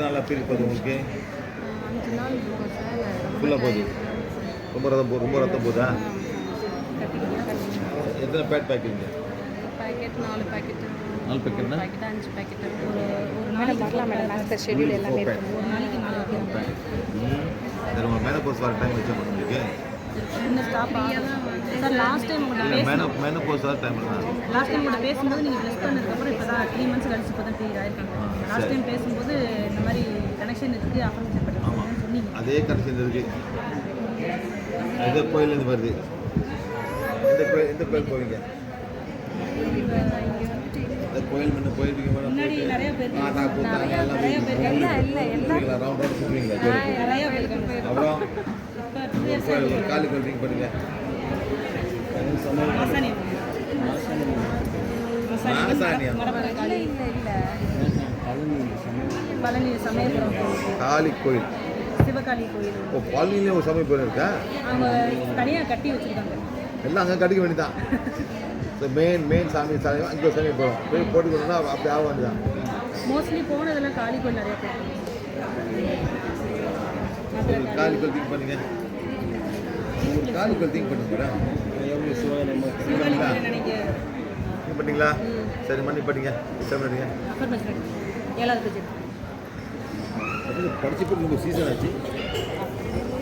எத்தனை நாள் அப்பீல் போகுது உங்களுக்கு? ஃபுல்லாக போகுது. ரொம்ப ரத்தம் போ ரொம்ப ரத்தம் போகுதா? எத்தனை பேட் பேக்கிங்க பேக்கெட் நாலு பேக்கெட் நாலு பேக்கெட் பேக்கெட் அஞ்சு பேக்கெட் ஒரு ஒரு நாளைக்கு மேடம் மேக்ஸ் ஷெட்யூல் எல்லாமே ஒரு நாளைக்கு நாலு பேக்கெட் மேடம் கோர்ஸ் வர டைம் வச்சா உங்களுக்கு. இன்னும் ஸ்டாப் சார் லாஸ்ட் டைம் உங்கள்கிட்ட மேன வர டைம் என்ன லாஸ்ட் டைம் பேசும்போது நீங்கள் ப்ரெஸ் பண்ணதுக்கப்புறம் இப்போ தான் த்ரீ மந்த்ஸ் கழிச்சு இப்போ தான் கிளியர் ஆயிருக்காங்க லாஸ்ட் டைம் பேசும்போது இந்த மாதிரி கனெக்ஷன் இருக்குது சொன்னீங்க. அதே கடைசியில் இருக்கு. எந்த கோயிலேருந்து வருது? எந்த கோயில் எந்த கோயில் போவீங்க? இந்த கோயில் முன்ன போயிருக்கீங்க மேடம் முன்னாடி நிறைய பேர் எல்லாம் நிறைய பேர் இல்லை இல்லை எல்லாம் ரவுண்ட் ரவுண்ட் சுற்றுவீங்களா கோயிலுக்கு நிறைய பேர் இருக்காங்க அப்புறம்? காலி கோயில் ட்ரிங்க் பண்ணுங்க காளி கோயில் சிவகாளி கோயில் ஓ பழனிலே ஒரு சமயம் கோயில் இருக்கா? அவங்க தனியாக கட்டி வச்சுருக்காங்க. எல்லாம் அங்கே கடிக்க வேண்டியதான் மெயின் மெயின் சாமி சாமி அங்கே சாமி போகிறோம் போய் போட்டுக்கணும்னா அப்படி ஆக வேண்டியதான் மோஸ்ட்லி போனதெல்லாம் காளி கோயில் நிறைய பேர். ஒரு காலி கோயில் திங்க் பண்ணுங்க. ஒரு காலி கோயில் திங்க் பண்ணுங்க மேடம் பண்ணீங்களா சரி மணி பண்ணிங்க அஃபர்மேஷன் ஏழாவது பட்ஜெட் படிச்சு போய் உங்களுக்கு சீசன் ஆச்சு.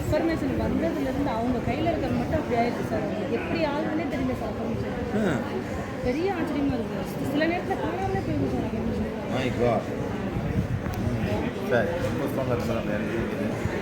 அஃபர்மேஷன் வந்ததுலேருந்து அவங்க கையில் இருக்கிறது மட்டும் அப்படி ஆயிடுச்சு சார். அவங்களுக்கு எப்படி ஆகுதுன்னே தெரியல சார் அஃபர்மேஷன் பெரிய ஆச்சரியமா இருக்கு. சில நேரத்தில் காணாமலே போயிடும் சார் காட் சரி ரொம்ப ஸ்ட்ராங்காக இருக்கு மேடம்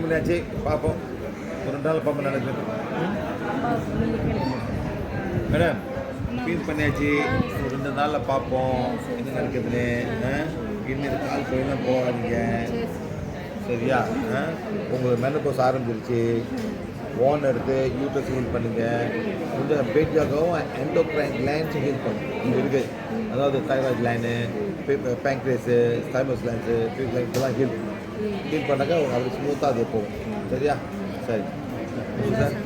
மேடம் பண்ணியாச்சு பார்ப்போம் ஒரு ரெண்டு நாள் பார்ப்போம் நடக்குது மேடம் ஃபீல் பண்ணியாச்சு ஒரு ரெண்டு நாளில் பார்ப்போம் என்ன நடக்குதுன்னு ஆ? இன்னும் கால் கோயிலாம் போகாதீங்க சரியா ஆ? உங்களுக்கு மெனப்போஸ் ஆரம்பிச்சிருச்சு ஓன் எடுத்து யூட்டஸ் ஹீல் பண்ணுங்கள் கொஞ்சம் பேஜாகவும் எண்டோக்ரைன் கிளான்ஸும் ஹீல் பண்ணும் இங்கே இருக்குது அதாவது thyroid line pancreas thymus lines இதெல்லாம் ஹீல் ஹீல் பண்ணாக்கா அப்படி ஸ்மூத்தாக அது போகும். சரியா? சரி சார்.